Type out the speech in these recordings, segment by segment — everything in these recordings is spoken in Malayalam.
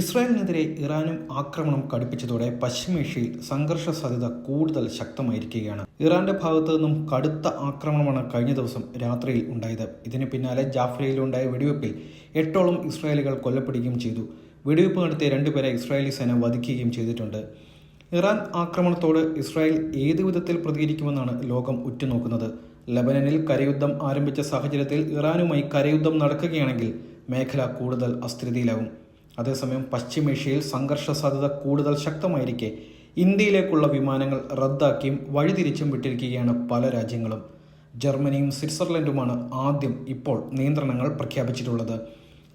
ഇസ്രായേലിനെതിരെ ഇറാനും ആക്രമണം കടുപ്പിച്ചതോടെ പശ്ചിമേഷ്യയിൽ സംഘർഷ സാധ്യത കൂടുതൽ ശക്തമായിരിക്കുകയാണ്. ഇറാന്റെ ഭാഗത്തു നിന്നും കടുത്ത ആക്രമണമാണ് കഴിഞ്ഞ ദിവസം രാത്രിയിൽ ഉണ്ടായത്. ഇതിന് പിന്നാലെ ജാഫ്രയിലുണ്ടായ വെടിവെപ്പിൽ എട്ടോളം ഇസ്രായേലുകൾ കൊല്ലപ്പെടുകയും ചെയ്തു. വെടിവെപ്പ് നടത്തിയ രണ്ടുപേരെ ഇസ്രായേലി സേന വധിക്കുകയും ചെയ്തിട്ടുണ്ട്. ഇറാൻ ആക്രമണത്തോട് ഇസ്രായേൽ ഏത് വിധത്തിൽ പ്രതികരിക്കുമെന്നാണ് ലോകം ഉറ്റുനോക്കുന്നത്. ലബനനിൽ കരയുദ്ധം ആരംഭിച്ച സാഹചര്യത്തിൽ ഇറാനുമായി കരയുദ്ധം നടക്കുകയാണെങ്കിൽ മേഖല കൂടുതൽ അസ്ഥിരതയിലാവും അതേസമയം പശ്ചിമേഷ്യയിൽ സംഘർഷ സാധ്യത കൂടുതൽ ശക്തമായിരിക്കെ ഇന്ത്യയിലേക്കുള്ള വിമാനങ്ങൾ റദ്ദാക്കിയും വഴിതിരിച്ചും വിട്ടിരിക്കുകയാണ് പല രാജ്യങ്ങളും. ജർമ്മനിയും സ്വിറ്റ്സർലൻഡുമാണ് ആദ്യം ഇപ്പോൾ നിയന്ത്രണങ്ങൾ പ്രഖ്യാപിച്ചിട്ടുള്ളത്.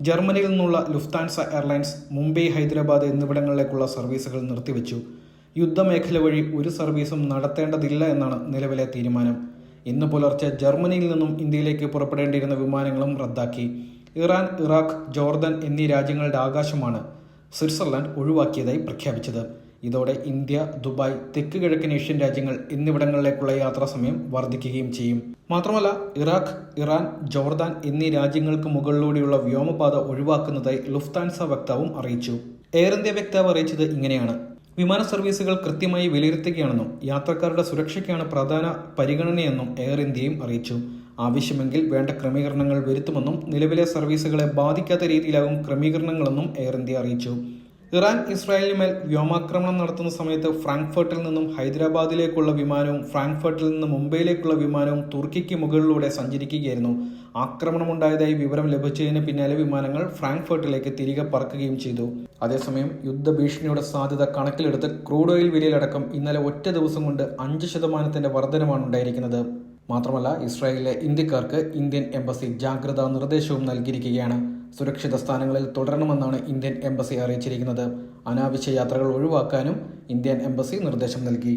ജർമ്മനിയിൽ നിന്നുള്ള ലുഫ്താൻസ എയർലൈൻസ് മുംബൈ ഹൈദരാബാദ് എന്നിവിടങ്ങളിലേക്കുള്ള സർവീസുകൾ നിർത്തിവെച്ചു. യുദ്ധമേഖല വഴി ഒരു സർവീസും നടത്തേണ്ടതില്ല എന്നാണ് നിലവിലെ തീരുമാനം. ഇന്ന് പുലർച്ചെ ജർമ്മനിയിൽ നിന്നും ഇന്ത്യയിലേക്ക് പുറപ്പെടേണ്ടിയിരുന്ന വിമാനങ്ങളും റദ്ദാക്കി. ഇറാൻ ഇറാഖ് ജോർദൻ എന്നീ രാജ്യങ്ങളുടെ ആകാശമാണ് സ്വിറ്റ്സർലൻഡ് ഒഴിവാക്കിയതായി പ്രഖ്യാപിച്ചത്. ഇതോടെ ഇന്ത്യ ദുബായ് തെക്ക് കിഴക്കൻ ഏഷ്യൻ രാജ്യങ്ങൾ എന്നിവിടങ്ങളിലേക്കുള്ള യാത്രാ സമയം വർദ്ധിക്കുകയും ചെയ്യും. മാത്രമല്ല ഇറാഖ് ഇറാൻ ജോർദാൻ എന്നീ രാജ്യങ്ങൾക്ക് മുകളിലൂടെയുള്ള വ്യോമപാത ഒഴിവാക്കുന്നതായി ലുഫ്താൻസ വക്താവും അറിയിച്ചു. എയർ ഇന്ത്യ വക്താവ് അറിയിച്ചത് ഇങ്ങനെയാണ്. വിമാന സർവീസുകൾ കൃത്യമായി വിലയിരുത്തുകയാണെന്നും യാത്രക്കാരുടെ സുരക്ഷയ്ക്കാണ് പ്രധാന പരിഗണനയെന്നും എയർ ഇന്ത്യയും അറിയിച്ചു. ആവശ്യമെങ്കിൽ വേണ്ട ക്രമീകരണങ്ങൾ വരുത്തുമെന്നും നിലവിലെ സർവീസുകളെ ബാധിക്കാത്ത രീതിയിലാകും ക്രമീകരണങ്ങളെന്നും എയർ ഇന്ത്യ അറിയിച്ചു. ഇറാൻ ഇസ്രായേലിന് മേൽ വ്യോമാക്രമണം നടത്തുന്ന സമയത്ത് ഫ്രാങ്ക്ഫർട്ടിൽ നിന്നും ഹൈദരാബാദിലേക്കുള്ള വിമാനവും ഫ്രാങ്ക്ഫർട്ടിൽ നിന്ന് മുംബൈയിലേക്കുള്ള വിമാനവും തുർക്കിക്ക് മുകളിലൂടെ സഞ്ചരിക്കുകയായിരുന്നു. ആക്രമണം ഉണ്ടായതായി വിവരം ലഭിച്ചതിന് പിന്നാലെ വിമാനങ്ങൾ ഫ്രാങ്ക്ഫർട്ടിലേക്ക് തിരികെ പറക്കുകയും ചെയ്തു. അതേസമയം യുദ്ധഭീഷണിയുടെ സാധ്യത കണക്കിലെടുത്ത് ക്രൂഡ് ഓയിൽ വിലയിലടക്കം ഇന്നലെ ഒറ്റ ദിവസം കൊണ്ട് അഞ്ച് ശതമാനത്തിന്റെ വർധനമാണ് ഉണ്ടായിരിക്കുന്നത് മാത്രമല്ല ഇസ്രായേലിലെ ഇന്ത്യക്കാർക്ക് ഇന്ത്യൻ എംബസി ജാഗ്രതാ നിർദ്ദേശവും നൽകിയിരിക്കുകയാണ്. സുരക്ഷിത സ്ഥാനങ്ങളിൽ തുടരണമെന്നാണ് ഇന്ത്യൻ എംബസി അറിയിച്ചിരിക്കുന്നത്. അനാവശ്യ യാത്രകൾ ഒഴിവാക്കാനും ഇന്ത്യൻ എംബസി നിർദ്ദേശം നൽകി.